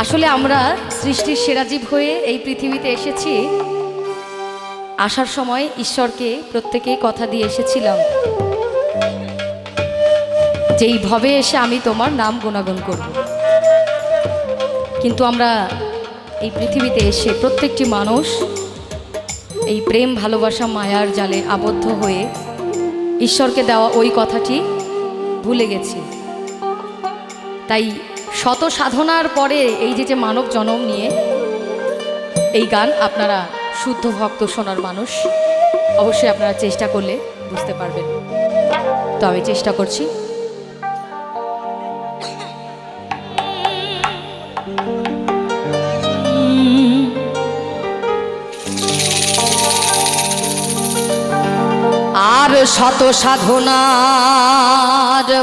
আসলে আমরা সৃষ্টির সেরাজীব হয়ে এই পৃথিবীতে এসেছি। আসার সময় ঈশ্বরকে প্রত্যেকেই কথা দিয়ে এসেছিলাম। যে এই ভবে এসে আমি তোমার নাম গুণাগুণ করব। কিন্তু আমরা এই পৃথিবীতে এসে প্রত্যেকটি মানুষ এই প্রেম, ভালোবাসা, মায়ার জালে আবদ্ধ হয়ে ঈশ্বরকে দেওয়া ওই কথাটি ভুলে গেছি। তাই শত সাধনার পরে এই যে যে মানব জনম নিয়ে এই গান আপনারা শুদ্ধ ভক্ত শোনার মানুষ, অবশ্যই আপনারা চেষ্টা করলে বুঝতে পারবেন। তো আমি চেষ্টা করছি। আর শত সাধনার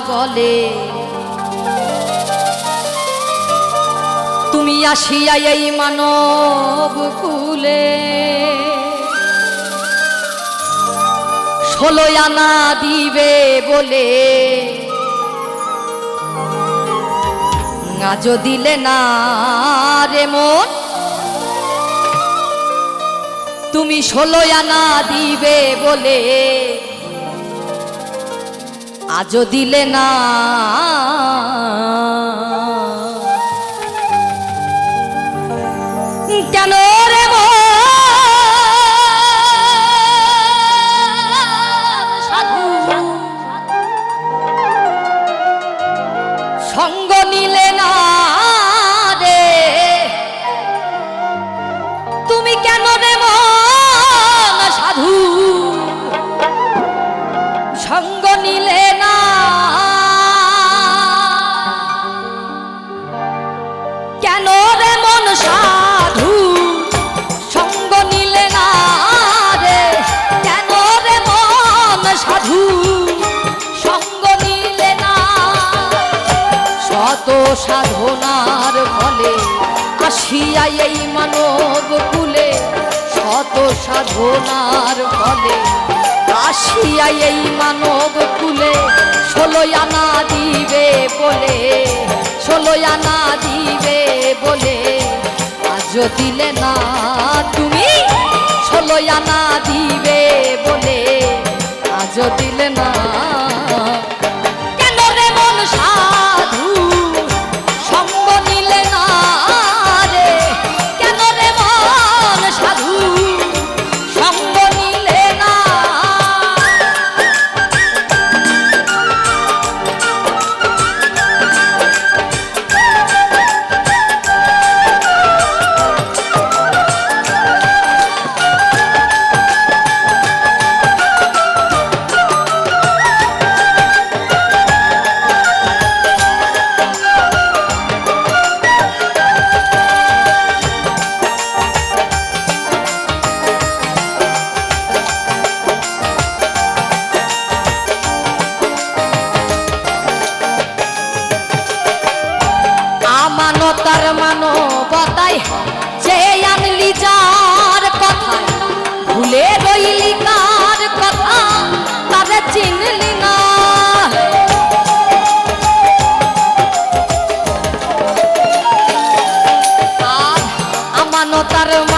বলে তুমি আসিয়া এই মানব কুলে। ষোলো আনা দিবে বলে। আজও দিলে না রে মন। তুমি ষোলো আনা দিবে বলে। আজও দিলে না কেন? সাধনার ফলে আসিয়া এই মানব কুলে ষোলো আনা দিবে বলে। ষোলো আনা দিবে বলে। আজও দিলে না তুমি ষোলো আনা দিবে বলে। আজও দিলে না আমানতার মানবতায়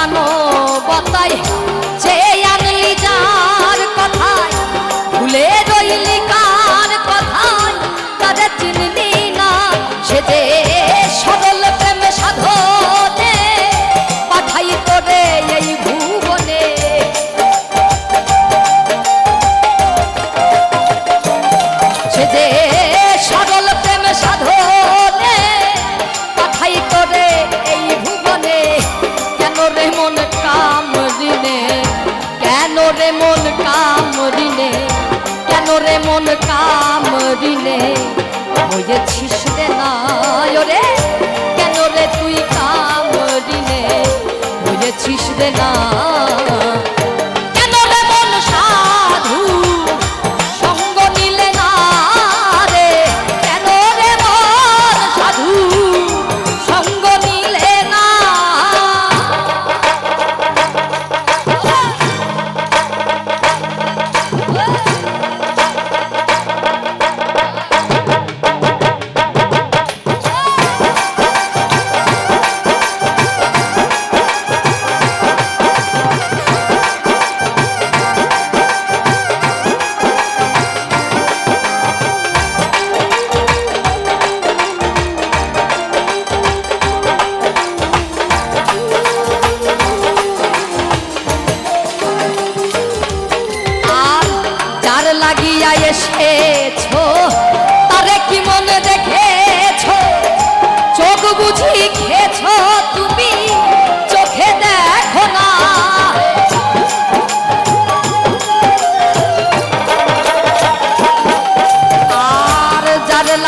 হয়েছিস রে না রে? কেন রে তুই কাম ঋণে হয়েছিস রে না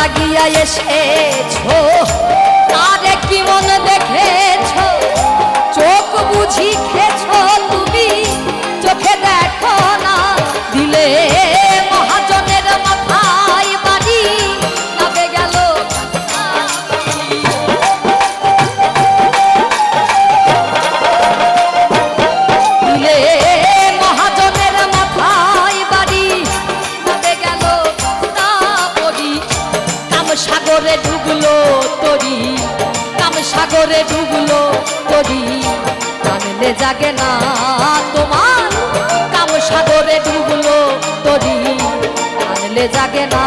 লাগিয়া এসেছ। তারে কি মন দেখেছ? চোখ বুঝি খেছো সাগরে ডুবলো তরি কাম সাগরে ডুবলো তরি। কামলে জাগে না তোমার কাম সাগরে ডুবলো তরি। কামলে জাগে না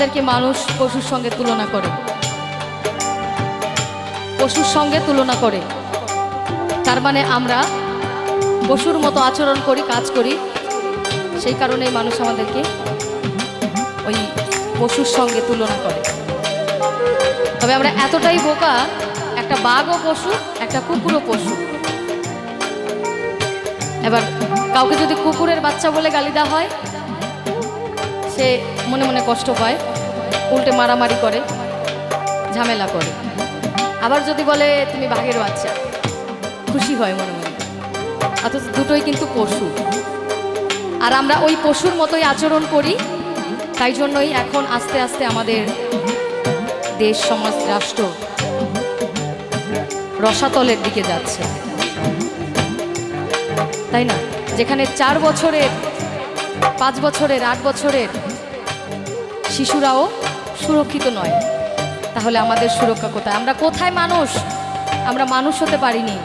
আমাদেরকে মানুষ পশুর সঙ্গে তুলনা করে। পশুর সঙ্গে তুলনা করে। তার মানে আমরা পশুর মতো আচরণ করি, কাজ করি। সেই কারণে মানুষ আমাদেরকে ওই পশুর সঙ্গে তুলনা করে। তবে আমরা এতটাই বোকা, একটা বাঘও পশু, একটা কুকুরও পশু। এবার কাউকে যদি কুকুরের বাচ্চা বলে গালি দেওয়া হয়, সে মনে মনে কষ্ট পায়। উল্টে মারামারি করে, ঝামেলা করে। আবার যদি বলে, তুমি বাঘের বাচ্চা। খুশি হয় মনে মনে। অথচ দুটোই কিন্তু পশু। আর আমরা ওই পশুর মতোই আচরণ করি, তাই জন্যই এখন আস্তে আস্তে আমাদের দেশ, সমাজ, রাষ্ট্র রসাতলের দিকে যাচ্ছে। তাই না? যেখানে চার বছরের, পাঁচ বছরের, আট বছরের শিশুরাও সুরক্ষিত নয়। তাহলে আমাদের সুরক্ষা কোথায়? আমরা কোথায় মানুষ? আমরা মানুষ হতে পারিনি।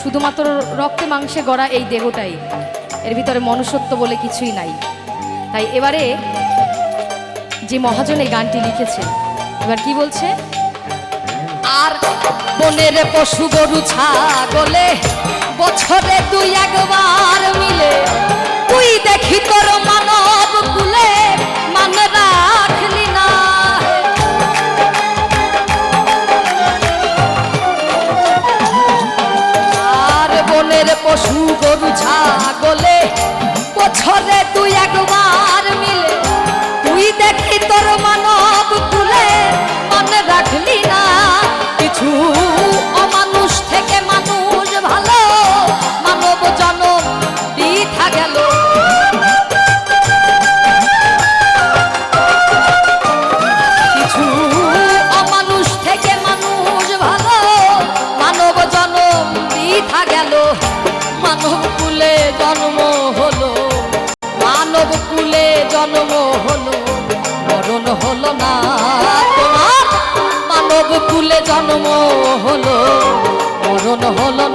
শুধুমাত্র রক্তে মাংসে গড়া এই দেহটাই। এর ভিতরে মনুষ্যত্ব বলে কিছুই নাই। তাই এবারে যে মহাজন এই গানটি লিখেছে, এবার কি বলছে? আর বনের পশু গরু, ছাগলে বছরে দুই একবার মিলে, তুই দেখি তোর মানব কুলে। গরু ছাগলে জন্ম হলো, মানব কুলে জন্ম হলো, মরণ হলো না। তোমার মানব কুলে জন্ম হলো, মরণ হলো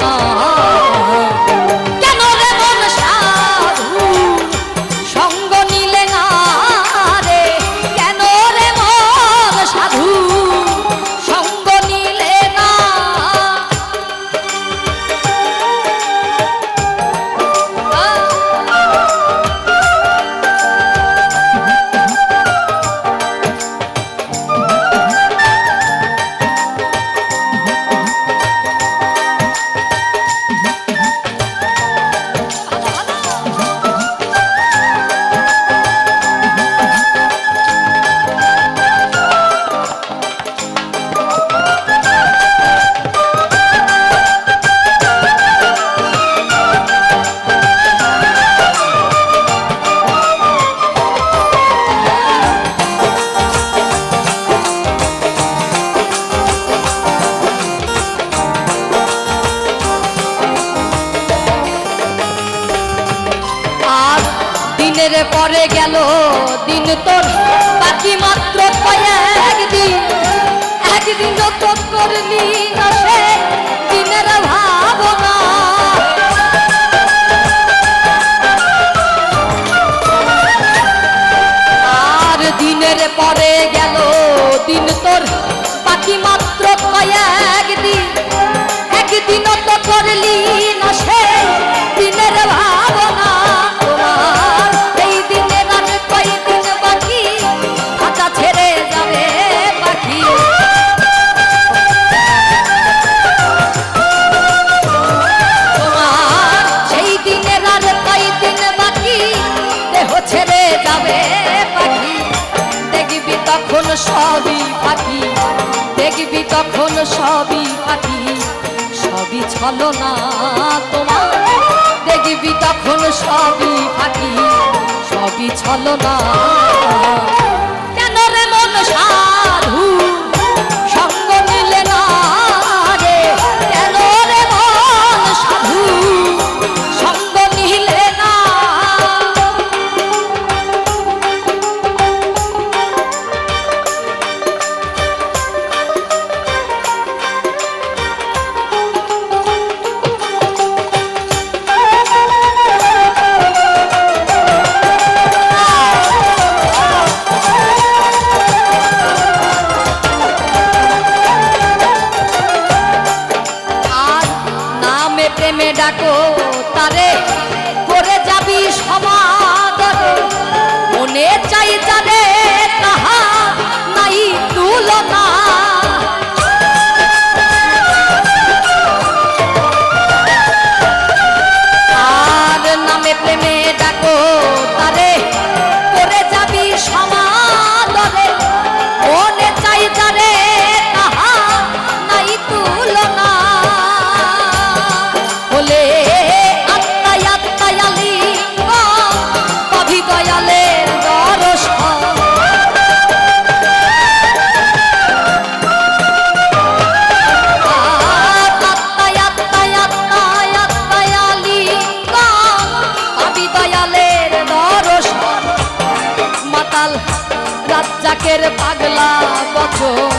ছলো না তোমার? দেখবি তখন সবই ফাঁকি সবই ছলো ডাকো তারে পাগলা বচন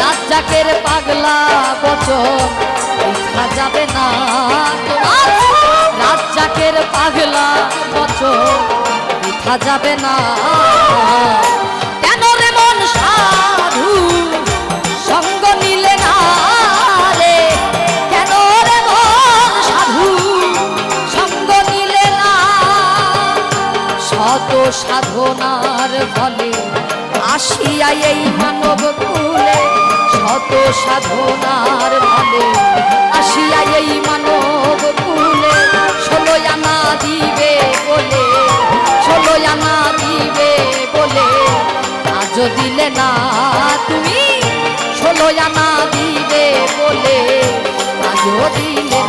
রাজ্জাকের পাগলা বচন দেখা যাবে না তোমার। রাজ্জাকের পাগলা বচন দেখা যাবে না কেন রে মন সাধু, সঙ্গ নিলে না রে? কেন রে সাধু, সঙ্গ নিলে না? শত সাধনার ফলে আসিয়া এই মানব কুলে শত সাধনার ফলে আসিয়া এই মানব কুলে ষোলো আনা দিবে বলে, ষোলো আনা দিবে বলে। আজ দিলে না তুমি ষোলো আনা দিবে বলে, আজও দিলে